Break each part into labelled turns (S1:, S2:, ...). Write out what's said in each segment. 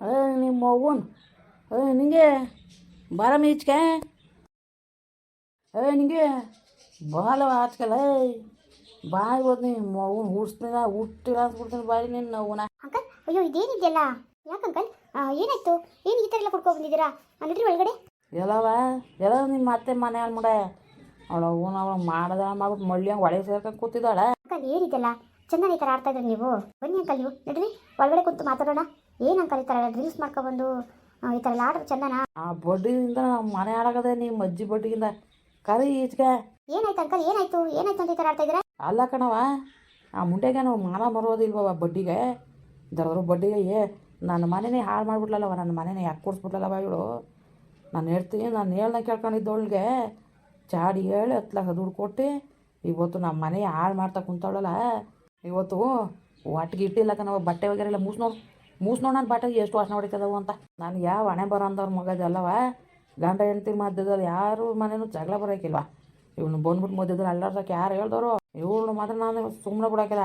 S1: ಅದೇ ನಿಮ್ಮ ಮಗುನ್ ಅದೇ ನಿಂಗೆ ಬಾರ ಮೀಚ್ಕೆ ಅದೇ ನಿಂಗೆ ಬಾಲ ಆಚಕಲ್ಲ ಬಾಯಿ ಹೋದ್ ನಿಮ್ಮ ಅವ್ವನ್ ಹುಟ್ಟಿಲ್ಲ ಹುಟ್ಟಿಲ್ಲ ಅಂದ್ಬಿಡ್ತೀನಿ ಬಾಯಿ ನಿನ್ನ ಮಗುನ
S2: ಅಂಕಲ್ ಅಯ್ಯೋ ಇದೇನಿದೆಯಲ್ಲ? ಯಾಕೆ ಅಂಕಲ್? ಏನಾಯ್ತು? ಏನು ಈ ಥರ ಎಲ್ಲ ಕುಡ್ಕೊ ಬಂದಿದ್ದೀರಾ? ಅನ್ನಿದ್ರಿ ಒಳಗಡೆ?
S1: ಎಲ್ಲವ ಎಲ್ಲ ನಿಮ್ಮ ಅತ್ತೆ ಮನೆ ಅಂದ್ಬಿಡ ಅವಳ ಅವನ ಅವಳು ಮಾಡ್ದ ಮಾಡ್ಬಿಟ್ಟು ಮಳ್ಳಿ ಹಂಗೆ ಒಳಗೆ ಸೇರ್ಕೊಂಡು ಕೂತಿದ್ದಾಳೆ.
S2: ಅಂಕಲ್ ಏನಿದೆಯಲ್ಲ ಚೆನ್ನಾಗಿ ಈ ಥರ ಆಡ್ತಾ ಇದ್ದಾರೆ ನೀವು? ಬನ್ನಿ ಅಂಕಲ್ ನೀವು ನಡ್ರಿ ಒಳಗಡೆ ಕೂತು ಮಾತಾಡೋಣ. ಏನು ಅಂಕಲ್ ಈ ಥರ ಡ್ರಿಂಕ್ಸ್ ಮಾಡ್ಕೊಬಂದು ಈ ಥರ ಎಲ್ಲ ಚಂದನಾ?
S1: ಆ ಬಡ್ಡಿಯಿಂದ ನಮ್ಮ ಮನೆ ಹಾಳಾಗದೆ ನಿಮ್ಮ ಅಜ್ಜಿ ಬಡ್ಡಿಯಿಂದ ಕರಿ ಈಚೆಗೆ
S2: ಏನಾಯ್ತು ಅಂಕಲ್ ಏನಾಯ್ತು? ಏನಾಯ್ತು ಅಂತ ಈ ಥರ ಆಡ್ತಾ ಇದ್ದೀರಾ?
S1: ಅಲ್ಲ ಕಣವ ಆ ಮುಂಡೆಗೆ ನಾವು ಮಾನ ಮರೋದಿಲ್ವವ ಬಡ್ಡಿಗೆ. ದರವರು ಬಡ್ಡಿಗೆ ಏ ನನ್ನ ಮನೆನೇ ಹಾಳು ಮಾಡಿಬಿಟ್ಲಲ್ಲವ ನನ್ನ ಮನೆನೇ ಯಾಕೆ ಕೊಡಿಸ್ಬಿಡ್ಲಲ್ಲವ ಇವಳು? ನಾನು ಹೇಳ್ತೀನಿ ನಾನು ಹೇಳ್ದಂಗೆ ಕೇಳ್ಕೊಂಡಿದ್ದವಳಿಗೆ ಚಾಡಿ ಹೇಳಿ ಹತ್ತು ಲಕ್ಷ ದುಡ್ಡು ಕೊಟ್ಟು ಇವತ್ತು ನಮ್ಮ ಮನೆ ಹಾಳು ಮಾಡ್ತಾ ಕುಂತಾಳಲ್ಲ ಇವತ್ತು ಒಟ್ಟಿಗೆ ಇಟ್ಟಿಲ್ಲ ಕಣವ ಬಟ್ಟೆ ವಗೇರೆ ಎಲ್ಲ ಮೂಸ್ ನೋಡೋಣ ಬಟ್ಟೆಗೆ ಎಷ್ಟು ವಾಸನೆ ಹೊಡಿತದವು ಅಂತ. ನಾನು ಯಾವ ಹಣೆ ಬರೋ ಅಂದವ್ರ ಮಗದಲ್ಲವ ಗಂಡ ಹೆಂಡತಿ ಮಧ್ಯದಲ್ಲಿ ಯಾರು ಮನೇನು ಜಗಳ ಬರೋಕಿಲ್ವಾ? ಇವನು ಬಂದ್ಬಿಟ್ಟು ಮದ್ದಿದ್ರು ಅಲ್ಲಾಡ್ಸಕ್ಕೆ ಯಾರು ಹೇಳ್ದವರು? ಇವಳು ಮಾತ್ರ ನಾನು ಸುಮ್ಮನೆ ಬಿಡೋಕಿಲ್ಲ.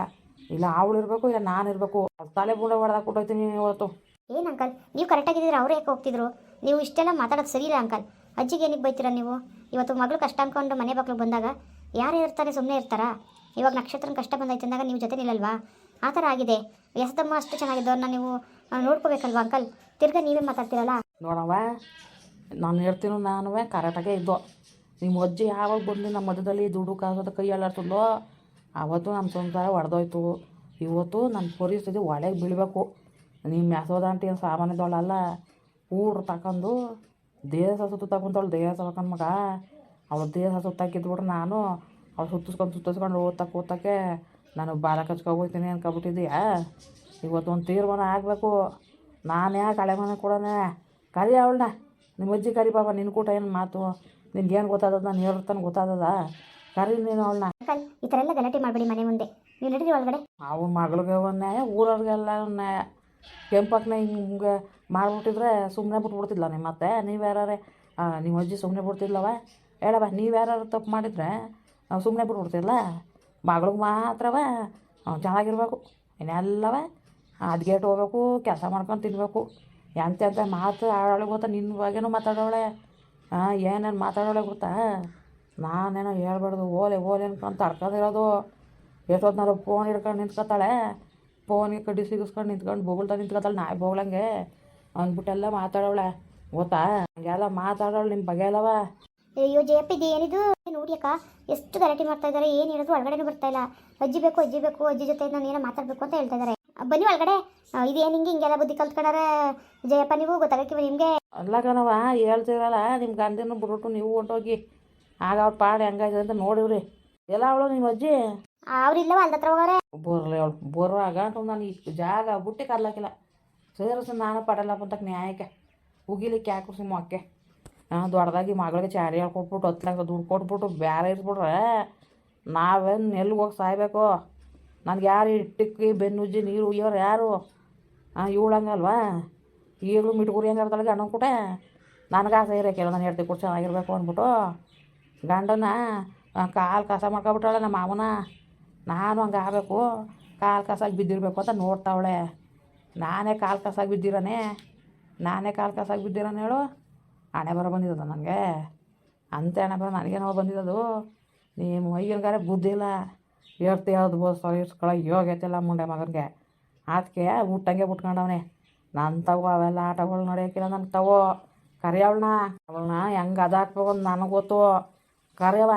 S1: ಇಲ್ಲ ಅವಳು ಇರಬೇಕು, ಇಲ್ಲ ನಾನು ಇರಬೇಕು. ತಲೆ ಬುಡ ಹೊಡೆದಾಕ್ ಕೊಟ್ಟೋಯ್ತೀನಿ ಇವತ್ತು.
S2: ಏನು ಅಂಕಲ್? ನೀವು ಕರೆಕ್ಟಾಗಿದ್ದೀರಾ ಅವ್ರು ಯಾಕೆ ಹೋಗ್ತಿದ್ರು? ನೀವು ಇಷ್ಟೆಲ್ಲ ಮಾತಾಡೋದು ಸರಿ ಇಲ್ಲ ಅಂಕಲ್. ಅಜ್ಜಿಗೆ ಏನಕ್ಕೆ ಬೈತೀರ ನೀವು? ಇವತ್ತು ಮಗಳು ಕಷ್ಟ ಅಂದ್ಕೊಂಡು ಮನೆ ಬಾಗ್ಲು ಬಂದಾಗ ಯಾರು ಇರ್ತಾರೆ ಸುಮ್ಮನೆ ಇರ್ತಾರಾ? ಇವಾಗ ನಕ್ಷತ್ರನ ಕಷ್ಟ ಬಂದೈತೆ ಅಂದಾಗ ನೀವು ಜೊತೆ ನಿಲ್ಲಲ್ವಾ? ಆ ಥರ ಆಗಿದೆ. ಎಸದಮ್ಮ ಅಷ್ಟು ಚೆನ್ನಾಗಿದ್ದವ್ರನ್ನ ನೀವು ನೋಡ್ಕೋಬೇಕಲ್ವ, ಅಂಕಲ್? ತಿರ್ಗಾ ನೀವೇ ಮಾತಾಡ್ತೀರಲ್ಲ?
S1: ನೋಡವ ನಾನು ಹೇಳ್ತೀನಿ ನಾನು ಕರೆಕ್ಟಾಗೆ ಇದ್ದೋ ನಿಮ್ಮ ಅಜ್ಜಿ ಯಾವಾಗ ಬಂದು ನಮ್ಮ ಮಧ್ಯದಲ್ಲಿ ದುಡ್ಡು ಕಾಸೋದು ಕೈ ಅಲ್ಲಾಡ್ತಿದ್ಲೋ, ಆವತ್ತು ನಮ್ಮ ಸಂಸಾರ ಹೊಡೆದೋಯ್ತು ಇವತ್ತು ನನ್ನ ಪರಿಸ್ಥಿತಿ ಒಳಗೆ ಬೀಳಬೇಕು. ನಿಮ್ಮ ಮೆಸೋದಂಟಿ ಏನು ಸಾಮಾನ್ಯದವಳಲ್ಲ ಊರು ತಗೊಂಡು ದೇಹ ಸುತ್ತ ತಗೊಂತವಳು ದೇಹ ತಗೊಂಡ್ ಮಗ. ಅವ್ರ ದೇಹ ಸುತ್ತಾಕಿದ್ಬಿಟ್ರೆ ನಾನು ಅವ್ರು ಸುತ್ತಿಸ್ಕೊಂಡು ಸುತ್ತಿಸ್ಕೊಂಡು ಓದ್ತಕ್ಕೆ ಓದ್ತಕ್ಕೆ ನಾನು ಬಾಲ ಕಚ್ಕೊಬೋಯ್ತೀನಿ ಅನ್ಕೊಬಿಟ್ಟಿದ್ದೀಯಾ ಇವತ್ತು ಒಂದು ತೀರ್ಮಾನ ಆಗಬೇಕು. ನಾನು ಯಾಕೆ ಹಳೆ ಮನೆ ಕೊಡೋಣ? ಕರಿ ಅವಳನ್ನ. ನಿಮ್ಮ ಅಜ್ಜಿ ಕರಿ ಪಾಪ ನಿನ್ನ ಕೂಟ ಏನು ಮಾತು? ನಿನ್ಗೇನು ಗೊತ್ತಾದದ? ನಾನು ಹೇಳ್ತಾನೆ ಗೊತ್ತಾದದ? ಕರಿ ನೀನು ಅವಳನ್ನ.
S2: ಅಂಕಲ್ ಈ ಥರ ಎಲ್ಲ ಗಲಾಟೆ ಮಾಡಬೇಡಿ ಮನೆ ಮುಂದೆ. ನೀವು ನಡೀರಿ ಒಳಗಡೆ.
S1: ಅವನ ಮಗಳಿಗೆ ಒಂದು ನ್ಯಾಯ ಊರವ್ರಿಗೆಲ್ಲ ಒಂದು ನ್ಯಾಯ ಕೆಂಪಕ್ಕನ ಹಿಂಗೆ ಮಾಡಿಬಿಟ್ಟಿದ್ರೆ ಸುಮ್ಮನೆ ಬಿಟ್ಬಿಡ್ತಿದ್ಲ ನಿಮ್ಮ ಮತ್ತೆ ನೀವು ಯಾರೇ ನಿಮ್ಮ ಅಜ್ಜಿ ಸುಮ್ಮನೆ ಬಿಡ್ತಿದ್ಲವ? ಹೇಳವ ನೀವು ಯಾರು ತಪ್ಪು ಮಾಡಿದ್ರೆ ನಾವು ಸುಮ್ಮನೆ ಬಿಟ್ಬಿಡ್ತಿದ್ಲ? ಮಗಳಿಗೆ ಮಾತ್ರವ, ಅವ್ನು ಚೆನ್ನಾಗಿರ್ಬೇಕು ಇನ್ನೆಲ್ಲವ ಅದ್ಗೇಟ್ ಹೋಗ್ಬೇಕು, ಕೆಲಸ ಮಾಡ್ಕೊಂಡು ತಿನ್ನಬೇಕು ಎಂತ ಎಂತ ಮಾತು ಆಡೋಳೆ ಗೊತ್ತಾ ನಿನ್ನ ಬಗ್ಗೆನೂ ಮಾತಾಡೋಳೆ ಹಾಂ ಏನೇನು ಮಾತಾಡೋಳೆ ಗೊತ್ತಾ? ನಾನೇನೋ ಹೇಳ್ಬಾರ್ದು, ಓಲೆ ಓಲೆ ಅನ್ಕೊಂಡು ತಡ್ಕೊಂಡಿರೋದು ಎಷ್ಟೊತ್ತಿನಾರು ಫೋನ್ ಹಿಡ್ಕೊಂಡು ನಿಂತ್ಕೊತಾಳೆ. ಫೋನಿಗೆ ಕಡ್ಡಿ ಸಿಗಿಸ್ಕೊಂಡು ನಿಂತ್ಕೊಂಡು ಬೋಗಳ್ತಾ ನಿಂತ್ಕೊತಾಳೆ, ನಾಯಿ ಬೋಗಳಂಗೆ. ಅಂದ್ಬಿಟ್ಟೆಲ್ಲ ಮಾತಾಡೋಳೆ ಗೊತ್ತಾ? ಹಂಗೆಲ್ಲ ಮಾತಾಡೋಳು ನಿಮ್ಮ ಬಗ್ಗೆ
S2: ಅಯ್ಯೋ ಜಯಪ್ಪ ಇದು ಏನಿದು ನೋಡಿ ಅಕ್ಕ ಎಷ್ಟು ಗಲಾಟೆ ಮಾಡ್ತಾ ಇದ್ದಾರೆ ಏನು ಹೇಳಿದ್ರು ಒಳಗಡೆನೂ ಬರ್ತಾ ಇಲ್ಲ. ಅಜ್ಜಿ ಬೇಕು ಅಜ್ಜಿ ಬೇಕು ಅಜ್ಜಿ ಜೊತೆ ನಾನು ಏನೋ ಮಾತಾಡಬೇಕು ಅಂತ ಹೇಳ್ತಾ ಇದ್ದಾರೆ. ಬನ್ನಿ ಒಳಗಡೆ. ಇದೇನು ಹಿಂಗೆ ಹಿಂಗೆಲ್ಲ ಬುದ್ಧಿ ಕಲ್ತ್ಕೊಂಡಾರೆ ಜಯಪ್ಪ ನೀವು? ಗೊತ್ತಾಗಕ್ಕಿವ ನಿಮಗೆ.
S1: ಅಲ್ಲ ಕಣವ ಹೇಳ್ತೀರಲ್ಲ ನಿಮ್ಮ ಗಂಡನ ಬಿಟ್ಬಿಟ್ಟು ನೀವು ಹೊಂಟೋಗಿ. ಆಗ ಅವ್ರ ಪಾಡು ಹೆಂಗಾಗಿದೆ ಅಂತ ನೋಡಿವ್ರಿ. ಎಲ್ಲ ಅವಳು ನಿಮ್ಮ ಅಜ್ಜಿ?
S2: ಅವ್ರಿಲ್ಲವ ಅಲ್ದ ಹತ್ರ ಹೋಗೋರೆ?
S1: ಬೋರ್ಲ ಅವಳು ಬರೋ ಆಗಂಟು ನಾನು ಈ ಜಾಗ ಬುಟ್ಟಿ ಕರ್ಲಾಕಿಲ್ಲ ಸೇರಿಸಿ ನಾನು ಪಡಲ್ಲಪ್ಪ ಅಂತ ನ್ಯಾಯಕ್ಕೆ. ಉಗಿಲಿಕ್ಕೆ ಹಾಕು ಮೊಕ್ಕೆ ಹಾಂ ದೊಡ್ಡದಾಗಿ ಮಗಳಿಗೆ ಚಾರಿ ಹೇಳ್ಕೊಟ್ಬಿಟ್ಟು ಹತ್ತು ದುಡ್ಡು ಕೊಟ್ಬಿಟ್ಟು ಬೇರೆ ಇರ್ಬಿಟ್ರೆ ನಾವೇನು ಎಲ್ಲಿಗೆ ಹೋಗಿ ಸಾಯ್ಬೇಕು? ನನಗೆ ಯಾರು ಇಟ್ಟಿಕ್ಕಿ ಬೆನ್ನುಜ್ಜಿ, ನೀರು ಉಯ್ಯೋರು ಯಾರು? ಹಾಂ ಇವಳಂಗಲ್ವಾ ಈಗಲೂ ಮಿಟ್ಗುರಿ ಹೆಂಗೆ ಇರ್ತಾಳೆ ಗಂಡನ ಕೂಟ? ನನಗೆ ಆಸೆ ಕೆಲವು ನಾನು ಹೇಳ್ತೀವಿ ಕೂಡ ಚೆನ್ನಾಗಿರ್ಬೇಕು ಅಂದ್ಬಿಟ್ಟು. ಗಂಡನ ಕಾಲು ಕಸ ಮಾಡ್ಕೊಬಿಟ್ಟಾಳೆ ನಮ್ಮ ಮಾವನ. ನಾನು ಹಂಗೆ ಆಗಬೇಕು. ಕಾಲು ಕಸಾಗಿ ಬಿದ್ದಿರಬೇಕು ಅಂತ ನೋಡ್ತಾವಳೆ. ನಾನೇ ಕಾಲು ಕಸಾಗಿ ಬಿದ್ದಿರಾನೆ. ನಾನೇ ಕಾಲು ಕಸಾಗಿ ಬಿದ್ದಿರಾನೆ ಹೇಳು. ಹಣೆ ಬರ ಬಂದಿದ್ದದ ನನಗೆ ಅಂತ ಹಣೆ ಬರ ನನಗೇನೋ ಬಂದಿದ್ದದು ನಿಮ್ಮ ಮೈಗಿನಗಾರೆ ಬುದ್ಧಿ ಇಲ್ಲ. ಹೇಳ್ತಿ ಯಾವ್ದು ಬೋಸ್ ಇಸ್ಕೊಳ್ಳೋ ಯೋಗ್ಯತೆಲ್ಲ ಮುಂಡೆ ಮಗನಿಗೆ. ಅದಕ್ಕೆ ಊಟಂಗೆ ಬಿಟ್ಕೊಂಡವನೆ ನನ್ನ ತಗೋ ಅವೆಲ್ಲ ಆಟಗಳು ನಡೆಯೋಕ್ಕಿಲ್ಲ ನನಗೆ ತಗೋ ಕರೆಯವಳನ್ನ ಅವಳನ್ನ ಹೆಂಗೆ ಅಂತ ನನಗೆ ಗೊತ್ತು. ಕರೆಯವ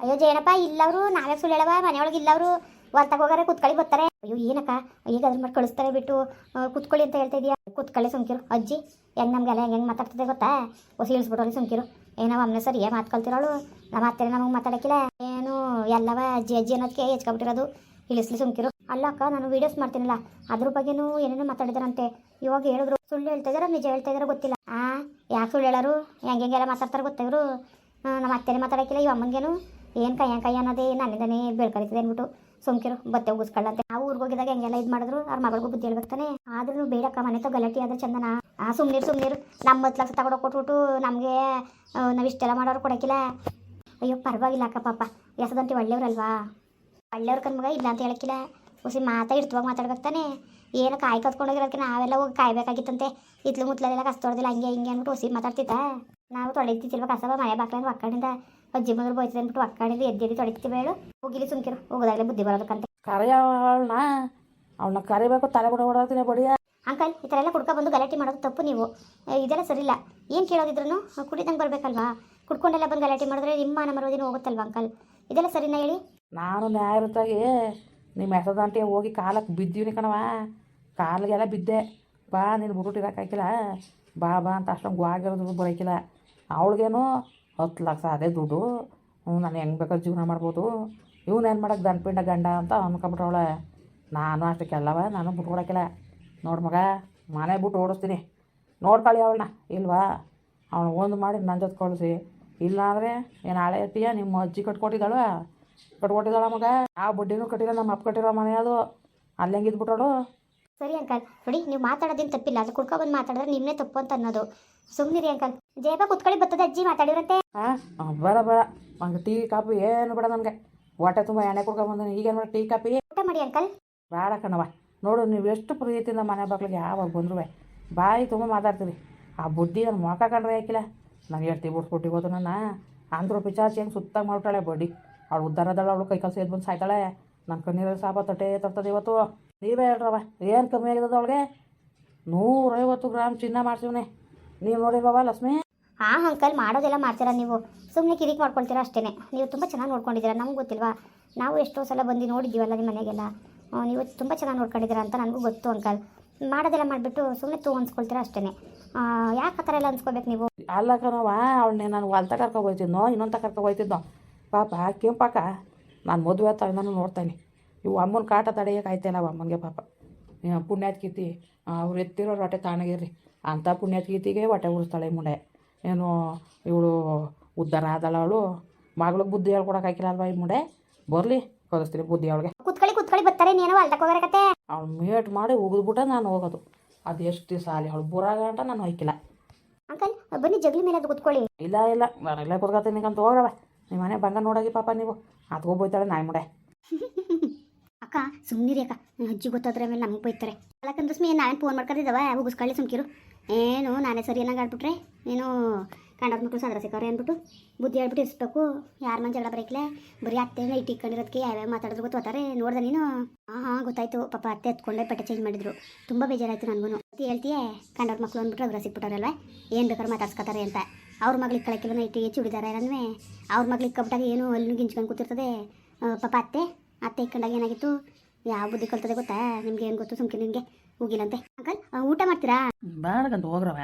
S2: ಅಯ್ಯೋ ಜೇನಪ್ಪ ಇಲ್ಲವರು, ನಾವೇ ಸುಳ್ಳು ಮನೆಯೊಳಗೆ ಇಲ್ಲವರು. ಹೊರ್ತಾಗ ಹೋಗಾರೆ ಕುತ್ಕೊಳ್ಳಿ ಬರ್ತಾರೆ. ಅಯ್ಯೋ, ಏನಕ್ಕ? ಈಗ ಅದ್ರ ಮಾಡಿ ಕಳಿಸ್ತಾರೆ ಬಿಟ್ಟು ಕುತ್ಕೊಳ್ಳಿ ಅಂತ ಹೇಳ್ತಾ ಇದೀಯಾ? ಕುತ್ಕೊಳ್ಳಿ ಸುಮ್ಕಿರು. ಅಜ್ಜಿ, ಹೆಂಗೆ ನಮಗೆಲ್ಲ ಹೆಂಗೆ ಹೆಂಗೆ ಮಾತಾಡ್ತದೆ ಗೊತ್ತಾ? ಹೊಸ ಇಳಿಸ್ಬಿಟ್ರಿ ಸುಮ್ಕಿರು. ಏನೋ ಅಮ್ಮನೆ ಸರಿ ಏ ಮಾತ್ಕೊಳ್ತಿರೋಳು. ನಮ್ಮ ಅತ್ತೆ ನಮಗೆ ಮಾತಾಡಕ್ಕಿಲ್ಲ. ಏನು, ಎಲ್ಲವ ಅಜ್ಜಿ ಅಜ್ಜಿ ಅನ್ನೋದಕ್ಕೆ ಹೆಚ್ಕೊಬಿಟ್ಟಿರೋದು. ಇಳಿಸ್ಲಿ ಸುಮ್ಕಿರು. ಅಲ್ಲ ಅಕ್ಕ, ನಾನು ವೀಡಿಯೋಸ್ ಮಾಡ್ತೀನಲ್ಲ. ಅದ್ರ ಬಗ್ಗೆನೂ ಏನೇನೋ ಮಾತಾಡಿದಾರಂತೆ. ಇವಾಗ ಹೇಳಿದ್ರು. ಸುಳ್ಳು ಹೇಳ್ತಾ ಇದಾರ, ನಿಜ ಹೇಳ್ತಾ ಇದಾರ ಗೊತ್ತಿಲ್ಲ. ಆ, ಯಾಕೆ ಸುಳ್ಳು ಹೇಳೋರು? ಹೆಂಗೆ ಹೆಂಗೆಲ್ಲ ಮಾತಾಡ್ತಾರೆ ಗೊತ್ತಾ ಇವರು? ನಮ್ಮ ಅತ್ತೆನೇ ಮಾತಾಡಕ್ಕಿಲ್ಲ, ಇವ ಅಮ್ಮಂಗೇನು ಏನು ಕೈಯ ಕೈ ಅನ್ನೋದೇ ನನ್ನಿಂದನೇ ಬೆಳ್ಕರಿತದೆ ಅಂದ್ಬಿಟ್ಟು ಸುಮ್ಕಿರು ಬತ್ತೆ ಉಗಿಸ್ಕೊಳ್ಳಂತೆ ನಾವು ಊರಿಗೆ ಹೋಗಿದಾಗ ಹೆಂಗೆಲ್ಲ ಇದು ಮಾಡಿದ್ರು, ಅವ್ರ ಮಗಳಿಗೂ ಬುದ್ಧಿ ಹೇಳ್ಬೇಕು ತಾನೆ. ಆದ್ರೂ ಬೇಡಕ್ಕ ಮನೆ ತಗ ಗಲಾಟೆ ಆದ್ರೆ ಚಂದನ. ಆ, ಸುಮ್ನಿರು, ಸುಮ್ನೀರು. ನಮ್ಮ ಹತ್ತು ಲಕ್ಷ ತಗೊಂಡೋಗಿ ಕೊಟ್ಬಿಟ್ಟು ನಮಗೆ ನಾವಿಷ್ಟೆಲ್ಲ ಮಾಡೋರು ಕೊಡಕಿಲ್ಲ ಅಯ್ಯೋ, ಪರವಾಗಿಲ್ಲ ಅಕ್ಕ ಪಾಪ. ಎಸದಂತೆ ಒಳ್ಳೆಯವ್ರಲ್ವಾ? ಒಳ್ಳೆಯವ್ರ ಕನ್ಮಗ ಇಲ್ಲ ಅಂತ ಹೇಳಕ್ಕಿಲ್ಲ. ಹುಸಿ ಮಾತಾ ಇರ್ತವಾಗ ಮಾತಾಡ್ಬೇಕು ತಾನೆ. ಏನು ಕಾಯಿ ಕತ್ಕೊಂಡೋಗಿರೋದಕ್ಕೆ ನಾವೆಲ್ಲ ಹೋಗಿ ಕಾಯ್ಬೇಕಾಗಿತ್ತಂತೆ. ಇತ್ಲು ಮುತ್ಲೆಲ್ಲ ಕಷ್ಟ ಹಂಗೆ ಹಿಂಗೆ ಅಂದ್ಬಿಟ್ಟು ಹುಸಿ ಮಾತಾಡ್ತಿದ್ದ. ನಾವು ತೊಳಿತಿಲ್ವ ಕಸವ ಮನೆ ಬಾಕ್ಲಂದ್ರೆ ಒಕ್ಕಡಿಂದ ಅಜ್ಜಿ ಮಗರು ಬೋಯ್ತದೆ ಅಂದ್ಬಿಟ್ಟು ಒಕ್ಕಡಿಂದ ಎದ್ದೇಳಿ ತೊಡಗ್ತಿ ಹೇಳು ಹೋಗಿಲಿ ಸುಮ್ಕಿರು. ಹೋಗೋದಾಗಲೇ ಬುದ್ಧಿ ಬರೋದಕ್ಕಂತ.
S1: ಕರೆಯ ಅವಳನ್ನ ಕರಿಬೇಕು ತಲೆ ಬಿಡ ಓಡಾಡ್ತೀನಿ ಬಡಿಯ
S2: ಅಂಕಲ್ ಈ ಥರ ಎಲ್ಲ ಕುಡ್ಕೊ ಬಂದು ಗಲಾಟೆ ಮಾಡೋದು ತಪ್ಪು ನೀವು. ಇದೆಲ್ಲ ಸರಿಯಿಲ್ಲ ಏನು ಕೇಳೋದಿದ್ರು ಕುಡಿದಂಗೆ ಬರಬೇಕಲ್ವಾ? ಕುಡ್ಕೊಂಡೆಲ್ಲ ಬಂದು ಗಲಾಟೆ ಮಾಡಿದ್ರೆ ನಿಮ್ಮ ನಮ್ಮ ಮರೋದಿನ ಹೋಗುತ್ತಲ್ವಾ ಅಂಕಲ್? ಇದೆಲ್ಲ ಸರಿನಾ ಹೇಳಿ?
S1: ನಾನು ನ್ಯಾಯವೃತ್ತಾಗಿ ನಿಮ್ಮ ಹೆಸದಂಟೆ ಹೋಗಿ ಕಾಲಕ್ಕೆ ಬಿದ್ದೀವಿ ಕಣವ ಕಾಲಿಗೆಲ್ಲ ಬಿದ್ದೆ. ಬಾ ನೀನು ಬುರುಟಿರೋಕ್ಕಾಗಿಲ್ಲ ಬಾ ಬಾ ಅಂತ ಅಷ್ಟೊಂದು ಗುವಾಗಿರೋದು ಬರೋಕಿಲ್ಲ. ಅವಳಿಗೇನು ಹತ್ತು ಲಕ್ಷ ಅದೇ ದುಡ್ಡು. ಹ್ಞೂ, ನಾನು ಹೆಂಗೆ ಬೇಕಾದ್ರೆ ಜೀವನ ಮಾಡ್ಬೋದು. ಏನು ಮಾಡಕ್ಕೆ ದನ್ಪಿಂಡ ಗಂಡ ಅಂತ ಅನ್ಕೊಂಬಿಟ್ರವಳೆ ನಾನು ಅಷ್ಟಕ್ಕೆಲ್ಲವ ನಾನು ಬಿಟ್ಕೊಡೋಕಿಲ್ಲ ನೋಡು ಮಗ, ಮನೆ ಬಿಟ್ಟು ಓಡಿಸ್ತೀನಿ. ನೋಡ್ಕೊಳ್ಳಿ ಅವಳನ್ನ. ಇಲ್ವಾ? ಅವನು ಒಂದು ಮಾಡಿ ನನ್ನ ಜೊತೆ ಕಳಿಸಿ ಇಲ್ಲಾಂದರೆ ಏನು ಹಳೆ ಇರ್ತೀಯ ನಿಮ್ಮ ಅಜ್ಜಿ ಕಟ್ಕೊಟ್ಟಿದ್ದಾಳು? ಕಟ್ಕೊಟ್ಟಿದ್ದಾಳ ಮಗ? ಆ ಬಡ್ಡಿನೂ ಕಟ್ಟಿಲ್ಲ, ನಮ್ಮ ಅಪ್ಪ ಕಟ್ಟಿರೋ ಮನೆ ಅದು. ಅಲ್ಲಿ ಹೆಂಗೆ ಇದ್ಬಿಟ್ಟೋಳು
S2: ಸರಿ ಅಂಕಲ್ ನೋಡಿ ನೀವು ಮಾತಾಡೋದೇನು ತಪ್ಪಿಲ್ಲ. ಅದು ಕುಡ್ಕೊ ಬಂದು ಮಾತಾಡಿದ್ರೆ ನಿಮ್ಮನೇ ತಪ್ಪು ಅಂತ ಅನ್ನೋದು. ಸುಮ್ಮನಿರಿ ಅಂಕಲ್. ಜೇಬ ಕುತ್ಕೊಳ್ಳಿ ಬರ್ತದೆ ಅಜ್ಜಿ ಮಾತಾಡಿರಂತೆ.
S1: ಹಾಂ ಬೇಡ ಬೇಡ ಒಂದು ಟೀ ಕಾಪಿ ಏನು ಬೇಡ ನನಗೆ ಹೊಟ್ಟೆ ತುಂಬ ಎಣ್ಣೆ ಕುಡ್ಕೊಂಬಂದಿನಿ ಈಗೇನು ನೋಡಿ ಟೀ ಕಾಪಿ
S2: ಊಟ ಮಾಡಿ ಅಂಕಲ್.
S1: ಬೇಡ ಕಣವ ನೋಡು ನೀವು ಎಷ್ಟು ಪ್ರೀತಿಯಿಂದ ಮನೆ ಬಾಗ್ಲಿಗೆ ಯಾವಾಗ ಬಂದ್ರು ಬಾಯಿ ತುಂಬ ಮಾತಾಡ್ತೀವಿ ಆ ಬುದ್ಧಿ ನನ್ನ ಮೊಕ ಕಂಡ್ರೆ ಯಾಕಿಲ್ಲ? ನಾನು ಹೇಳ್ತೀವಿ ಬಿಟ್ಬಿಟ್ಟು ಹೋದ ನನ್ನ. ಅಂದ್ರೂ ಪಿಚಾಚಿ ಹೆಂಗೆ ಸುತ್ತ ಮಾಡ್ತಾಳೆ ಬಡ್ಡಿ. ಅವಳು ಉದ್ದಾರದಳು ಅವಳು ಕೈ ಕಲ್ಸಿ ಎದ್ದು ಬಂದು ಸಾಯ್ತಾಳೆ. ನನ್ನ ಕಣ್ಣೀರಲ್ಲಿ ಸಾಬ ತಟ್ಟೆ ತರ್ತದೆ ಇವತ್ತು. ನೀವೇ ಹೇಳ್ರವ ಏನು ಕಮ್ಮಿ ಆಗಿದೆ ಅವಳಿಗೆ? ನೂರೈವತ್ತು ಗ್ರಾಮ್ ಚಿನ್ನ ಮಾಡ್ಸಿವ್ನೆ. ನೀವು ನೋಡಿಲ್ವವ ಲಕ್ಷ್ಮಿ.
S2: ಹಾಂ ಅಂಕಲ್ ಮಾಡೋದೆಲ್ಲ ಮಾಡ್ತೀರಾ ನೀವು? ಸುಮ್ಮನೆ ಕಿರಿಕ್ ಮಾಡ್ಕೊಳ್ತೀರಾ ಅಷ್ಟೇ ನೀವು ತುಂಬ ಚೆನ್ನಾಗಿ ನೋಡ್ಕೊಂಡಿದ್ದೀರಾ ನಮ್ಗೆ ಗೊತ್ತಿಲ್ವಾ? ನಾವು ಎಷ್ಟೋ ಸಲ ಬಂದು ನೋಡಿದ್ದೀವಲ್ಲ ನಿಮ್ಮ ಮನೆಗೆಲ್ಲ. ನೀವು ತುಂಬ ಚೆನ್ನಾಗಿ ನೋಡ್ಕೊಂಡಿದ್ದೀರಾ ಅಂತ ನನಗೂ ಗೊತ್ತು ಅಂಕಲ್. ಮಾಡೋದೆಲ್ಲ ಮಾಡಿಬಿಟ್ಟು ಸುಮ್ಮನೆ ತೂ ಅನ್ಸ್ಕೊಳ್ತೀರಾ ಅಷ್ಟೇ ಯಾಕೆ ಆ ಥರ ಎಲ್ಲ ಅನ್ಸ್ಕೋಬೇಕು ನೀವು?
S1: ಅಲ್ಲ ಕಣವ ಅವಳನ್ನೇ ನಾನು ಹೊಲ್ತ ಕರ್ಕೊ ಹೋಯ್ತಿದ್ನೋ ಇನ್ನೊಂದು ಕರ್ಕೊ ಹೋಯ್ತಿದ್ನೋ ಪಾಪ ಕೆಂಪಾಕ. ನಾನು ಮದುವೆ ಆತ ನಾನು ನೋಡ್ತಾನೆ. ಇವು ಅಮ್ಮನ ಕಾಟ ತಡೆಯೋಕೆ ಆಯ್ತಿಲ್ಲ ಅಮ್ಮನಿಗೆ ಪಾಪ. ಪುಣ್ಯದ ಪುಣ್ಯಾತ್ಕೀತಿ ಅವ್ರು ಎತ್ತಿರೋ ಹೊಟ್ಟೆ ತಾಣಗಿರ್ರಿ ಅಂಥ ಪುಣ್ಯಾತ್ಕೀತಿಗೆ ಹೊಟ್ಟೆ ಉಳಿಸ್ತಾಳೆ ಈ ಮುಂಡೆ ಏನು ಇವಳು ಉದ್ಧಾರ ಆದಳ ಅವಳು. ಮಗಳಿಗೆ ಬುದ್ಧಿ ಹೇಳ್ಕೊಡಕ್ಕೆ ಹಾಕಿರಲ್ವ ಅಲ್ವಾ ಈ ಮುಂಡೆ ಬರಲಿ ಕಲಿಸ್ತೀನಿ ಬುದ್ಧಿ ಅವಳಿಗೆ.
S2: ಕುತ್ಕೊಳ್ಳಿ ಕುತ್ಕೊಳ್ಳಿ ಬರ್ತಾರೆ ನೀನು ಅಲ್ದಕ್ಕೆ
S1: ಅವ್ಳು ಮೇಟ್ ಮಾಡಿ ಉಗಿದ್ಬಿಟ್ಟ ನಾನು ಹೋಗೋದು. ಅದು ಎಷ್ಟು ದಿವಸ ಅಲ್ಲಿ ಅವಳು ಬುರಾಗಂಟ ನಾನು ಹೋಯ್ಕಿಲ್ಲ.
S2: ಅಂಕಲ್ ಬನ್ನಿ ಜಗಲಿ ಮೇಲೆ ಅದು ಕುತ್ಕೊಳ್ಳಿ.
S1: ಇಲ್ಲ ಇಲ್ಲ ನಾನು ಇಲ್ಲೇ ಕುತ್ಕೊತೀನಿ ಅಂತ ಹೋಗ್ರವ ನಿಮ್ಮ ಮನೆ ಬಂಗ ನೋಡೋಗಿ ಪಾಪ ನೀವು. ಅದು ಹೋಗ್ಬೋಯ್ತಾಳೆ ನಾಯಿ ಮುಡೆ
S2: ಅಕ್ಕ ಸುಮ್ಮನಿರಿ ಅಕ್ಕ. ಅಜ್ಜಿ ಗೊತ್ತಾದ್ರೆ ಆಮೇಲೆ ನಮಗೆ ಬೈತಾರೆ. ಅಲ್ಲಕ್ಕಂದ್ರೆ ಸ್ಮಿ ನಾನು ಫೋನ್ ಮಾಡ್ಕೊಂಡಿದ್ದಾವ ಹೋಗಿಸ್ಕೊಳ್ಳಿ ಸುಮ್ಕಿರು. ಏನು, ನಾನೇ ಸರಿ ಏನಾಗ ಆಡ್ಬಿಟ್ರೆ ಏನು ಕಂಡವ್ರ ಮಕ್ಕಳು ಸದ್ರ ಸಿಕ್ಕವ್ರೆ ಅಂದ್ಬಿಟ್ಟು ಬುದ್ಧಿ ಹೇಳ್ಬಿಟ್ಟು ಇರಿಸ್ಬೇಕು. ಯಾರ ಮನೆ ಜಗಳ ಬರೀಕ್ಲೆ? ಬರೀ ಅತ್ತೆ ಇಟ್ಟು ಇಟ್ಕೊಂಡಿರೋದಕ್ಕೆ ಯಾವ್ಯಾವ ಮಾತಾಡಿದ್ರು ಗೊತ್ತಾರೆ? ನೋಡ್ದೆ ನೀನು? ಹಾಂ ಹಾಂ ಗೊತ್ತಾಯ್ತು. ಪಾಪ ಅತ್ತೆ ಎತ್ಕೊಂಡೆ ಬಟ್ಟೆ ಚೇಂಜ್ ಮಾಡಿದ್ರು. ತುಂಬ ಬೇಜಾರಾಯ್ತು ನನಗೂ ಹೇಳ್ತೀಯೇ ಕಂಡವ್ರ ಮಕ್ಕಳು ಅಂದ್ಬಿಟ್ಟು ಅವ್ರ ಸಿಕ್ಬಿಟ್ಟವ್ರಲ್ವ? ಏನು ಬೇಕಾದ್ರೂ ಮಾತಾಡ್ಸ್ಕೊತಾರೆ ಅಂತ. ಅವ್ರ ಮಗ್ಳಿಗೆ ಕಳಕಿಲ್ಲ ನೈಟಿಗೆ ಚೂಡಿದಾರ ಇರಂದ್ವೆ? ಅವ್ರ ಮಗ್ಳಿಗೆ ಕಬ್ಬಿಟ್ಟಾಗ ಏನು ಅಲ್ಲಿ ಗಿಂಚ್ಕೊಂಡು ಕೂತಿರ್ತದೆ? ಪಾಪ ಅತ್ತೆ? ಅತ್ತೆ ಇಕ್ಕಂಡಾಗ ಏನಾಗಿತ್ತು? ಯಾವ ಬುದ್ಧಿ ಕಲ್ತದೆ ಗೊತ್ತಾ? ನಿಮ್ಗೆ ಏನು ಗೊತ್ತು? ಸುಮ್ಕೆ ನಿಮಗೆ ಹೋಗಿಲ್ಲಂತೆ. ಅಂಕಲ್ ಊಟ ಮಾಡ್ತೀರಾ?
S1: ಬೇಡಕಂತ ಹೋಗ್ರವ.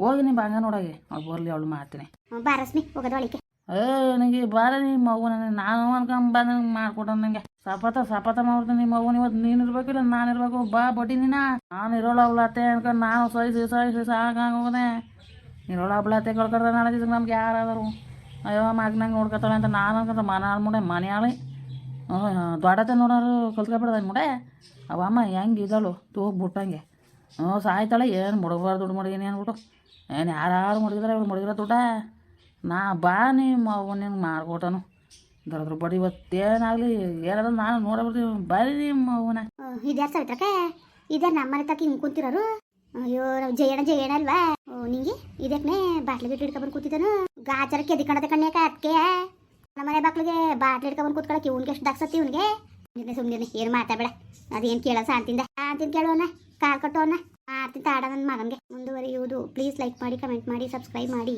S1: ಹೋಗಿ ನಿಮ್ಮ ಬಂಗ ನೋಡಾಗಿ. ಅವ್ಳು ಬರ್ಲಿ ಅವಳು ಮಾಡ್ತೀನಿ.
S2: ಬಾರಸ್ಮಿ ಬಾ ರಶ್ಮಿ ಹೋಗೋದು ಅಳಿಕೆ
S1: ಏ ನನಗೆ ಬಾರ ನಿಮ್ಮ ಮಗು ನನಗೆ. ನಾನು ಅನ್ಕೊಂಡ್ ಬಂದ ಮಾಡ್ಕೊಡ ನನಗೆ. ಸಪತ ಸಪತ ಮಾಡ್ತೀನಿ ನಿಮ್ಮ ಮಗು. ಇವತ್ತು ನೀನು ಇರ್ಬೇಕಿಲ್ಲ ನಾನು ಇರ್ಬೇಕು? ಬಾ ಬಡ್ಡಿ ನೀನ. ನಾನು ಇರೋಳ ಅವಳತ್ತೆ ಅನ್ಕೊಂಡು ನಾನು ಸಹಿಸಿ ಸಹಿಸಿ ಸಾಕಾಗೋದೆ ಇರೋಳ ಅವ್ಳತ್ತೆ ಕಳ್ಕೊಂಡ್ರೆ ನಾಳೆ ನಮ್ಗೆ ಯಾರಾದರು ಅಯ್ಯೋ ಮಗ್ನಂಗೆ ನೋಡ್ಕೊತಾಳೆ ಅಂತ ನಾನು ಅನ್ಕೊಂತ ಮನೆ ಮುಂದೆ ಮನೆ ದೊಡ್ಡದ ನೋಡೋರು ಕಲ್ತ್ಕೊಬಿಡ್ದ ಮುಡೆ. ಅವಮ್ಮ ಹೆಂಗೆ ಇದ್ದಾಳು? ತೂಗ್ಬಿಟ್ಟಂಗೆ ಹ್ಞೂ ಸಾಯ್ತಾಳೆ. ಏನು ಮುಡಗಬಾರ್ದು ದುಡ್ಡು ಮಡಗಿನಿ ಅಂದ್ಬಿಟ್ಟು. ಏನು ಯಾರು ಮುಡಿದ್ರೆ ಇವ್ರು ಮಡಗಿರೋ ದುಡ್ಡ? ನಾ ಬಾ ನಿಮ್ಮ ಅವ್ವ ನಿನ್ಗೆ ಮಾಡ್ಕೊಟ್ಟನು. ದೊಡ್ಡ ಬಡಿ ಇವತ್ತೇನಾಗಲಿ ಏನಾದ್ರು ನಾನು ನೋಡಬಿಡ್ತೀನಿ ಬರ್ರಿ ನಿಮ್ಮ ಅವನ
S2: ಇದ್ಯಾರು ಸಾವಿತ್ರಕ್ಕೆ ಇದ್ಯಾರು ನಮ್ಮ ಮನೆ ತಕ್ಕ ಹಿಂಗೆ ಕೂತಿರೋರು? ಅಯ್ಯೋ ನಾವು ಜಯಣ ಜಯಣ ಅಲ್ವಾ? ನಿಂಗೆ ಇದಕ್ಕೆ ಬಾಟ್ಲಿ ಬಿಟ್ಟು ಹಿಡ್ಕೊಂಡ್ಬಂದು ಕೂತಿದ್ದಾನು. ಕೆದಿ ಕಣದ ಕಣ್ಯಾಕ ಅದಕ್ಕೆ ನಮ್ಮ ಮನೆ ಬಾಕ್ಲಿಗೆ ಬಾಟ್ಲಿ ಹಿಡ್ಕೊಂಡ್ಬಂದು ಕೂತ್ಕೊಳಕ್ಕೆ ಇವ್ನಿಗೆ ಎಷ್ಟು ದಾಕ್ಸತ್ತಿ ಇವ್ನಿಗೆ? ನಿನ್ನೆ ಸುಮ್ಮನೆ ಏನು ಅದೇನ್ ಅದೇನು ಕೇಳೋ ಶಾಂತಿಂದ ಶಾಂತಿಂದ ಕೇಳೋಣ ಕಾಲ್ ಕಟ್ಟೋಣ ಮಾಡ್ತೀನಿ ತಾಡ ನನ್ನ ಮಗನಿಗೆ. ಮುಂದುವರಿಯುವುದು. ಪ್ಲೀಸ್ ಲೈಕ್ ಮಾಡಿ ಕಮೆಂಟ್ ಮಾಡಿ ಸಬ್ಸ್ಕ್ರೈಬ್ ಮಾಡಿ.